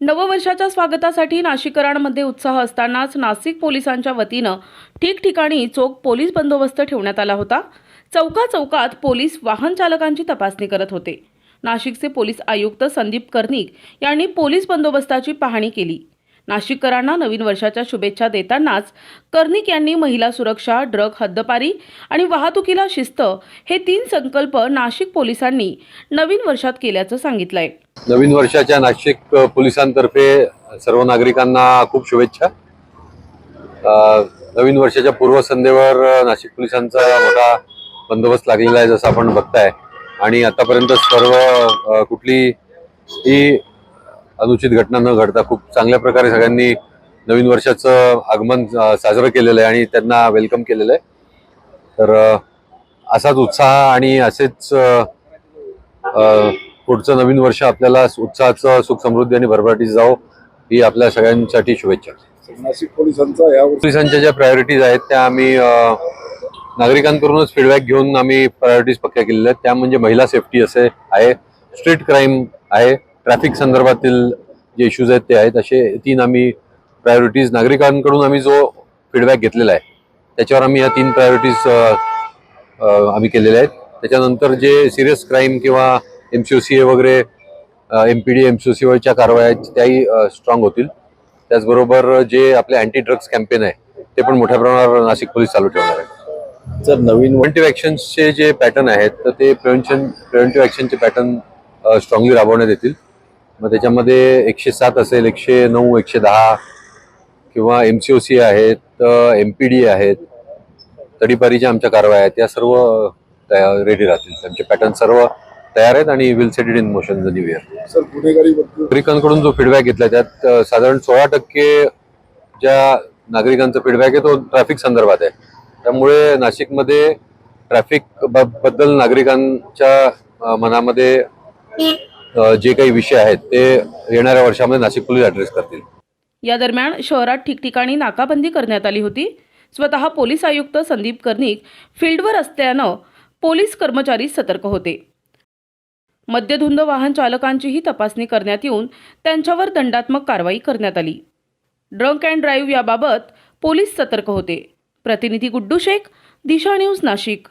नववर्षाच्या स्वागतासाठी नाशिककरांमध्ये उत्साह असतानाच नाशिक पोलिसांच्या वतीनं ठिकठिकाणी चोख पोलीस बंदोबस्त ठेवण्यात आला होता. चौका चौकात पोलीस वाहन चालकांची तपासणी करत होते. नाशिकचे पोलीस आयुक्त संदीप कर्णिक यांनी पोलीस बंदोबस्ताची पाहणी केली. नाशिककरांना नवीन वर्षाच्या शुभेच्छा देतानाच कर्णिक यांनी महिला सुरक्षा ड्रग हद्दपारी आणि वाहतुकीला शिस्त हे तीन संकल्प नाशिक पोलिसांनी नवीन वर्षात केल्याचं सांगितलंय. नवीन वर्षाच्या नाशिक पोलिसांतर्फे सर्व नागरिकांना खूप शुभेच्छा. नवीन वर्षाच्या पूर्वसंध्येवर नाशिक पोलिसांचा मोठा बंदोबस्त लागलेला आहे जसं आपण बघताय. आणि आतापर्यंत सर्व कुठली ही अनुचित घटना न घडता खूप चांगल्या प्रकारे सगळ्यांनी नवीन वर्षाचं आगमन साजरं केलेलं आहे आणि त्यांना वेलकम केलेलं आहे. तर असाच उत्साह आणि असेच पुढचं नवीन वर्ष आपल्याला उत्साहाचं सुख समृद्धी आणि भरभराटीचं जावो ही आपल्या सगळ्यांसाठी शुभेच्छा. नाशिक पोलिसांचा या पोलिसांच्या ज्या प्रायोरिटीज आहेत त्या आम्ही नागरिकांकडूनच फीडबॅक घेऊन आम्ही प्रायोरिटीज पक्क्या केलेल्या आहेत. त्या म्हणजे महिला सेफ्टी असे आहे स्ट्रीट क्राईम आहे ट्रॅफिक संदर्भातील जे इश्यूज आहेत ते आहेत. असे तीन आम्ही प्रायोरिटीज नागरिकांकडून आम्ही जो फीडबॅक घेतलेला आहे त्याच्यावर आम्ही या तीन प्रायोरिटीज आम्ही केलेल्या आहेत. त्याच्यानंतर जे सिरियस क्राईम किंवा M C O C A वगैरे M P D M C O C वरच्या कारवाया त्याही स्ट्रॉंग होतील. त्याचबरोबर जे आपले अँटी ड्रग्ज कॅम्पेन आहे ते पण मोठ्या प्रमाणावर नाशिक पोलीस चालू ठेवणार आहेत. जर नवीन प्रिव्हेंटिव्ह ॲक्शन्सचे जे पॅटर्न आहेत तर ते प्रिव्हेन्शन प्रिव्हेंटिव्ह ॲक्शनचे पॅटर्न स्ट्रॉंगली राबवण्यात येतील. मग त्याच्यामध्ये एकशे सात असेल एकशे नऊ एकशे दहा किंवा एम सी ओ सी आहेत एम पी डी आहेत तडीपारीच्या आमच्या कारवाया आहेत या सर्व रेडी राहतील. त्यांचे पॅटर्न सर्व तयार आहेत आणि will set it in motion the new year नागरिकांकडून जो फीडबॅक घेतला त्यात साधारण सोळा टक्के ज्या नागरिकांचा फीडबॅक आहे तो ट्रॅफिक संदर्भात आहे. त्यामुळे नाशिकमध्ये ट्रॅफिकबद्दल नागरिकांच्या मनामध्ये जे काही विषय आहेत ते येणाऱ्या वर्षामध्ये नाशिक पोलीस ऍड्रेस करतील. या दरम्यान शहरात ठिकठिकाणी नाकाबंदी करण्यात आली होती. स्वतः पोलीस आयुक्त संदीप कर्णिक फील्डवर असल्यानं पोलीस कर्मचारी सतर्क होते. मद्यधुंद वाहन चालकांचीही तपासणी करण्यात येऊन त्यांच्यावर दंडात्मक कारवाई करण्यात आली. ड्रंक अँड ड्राईव्ह याबाबत पोलीस सतर्क होते. प्रतिनिधी गुड्डू शेख दिशा न्यूज नाशिक.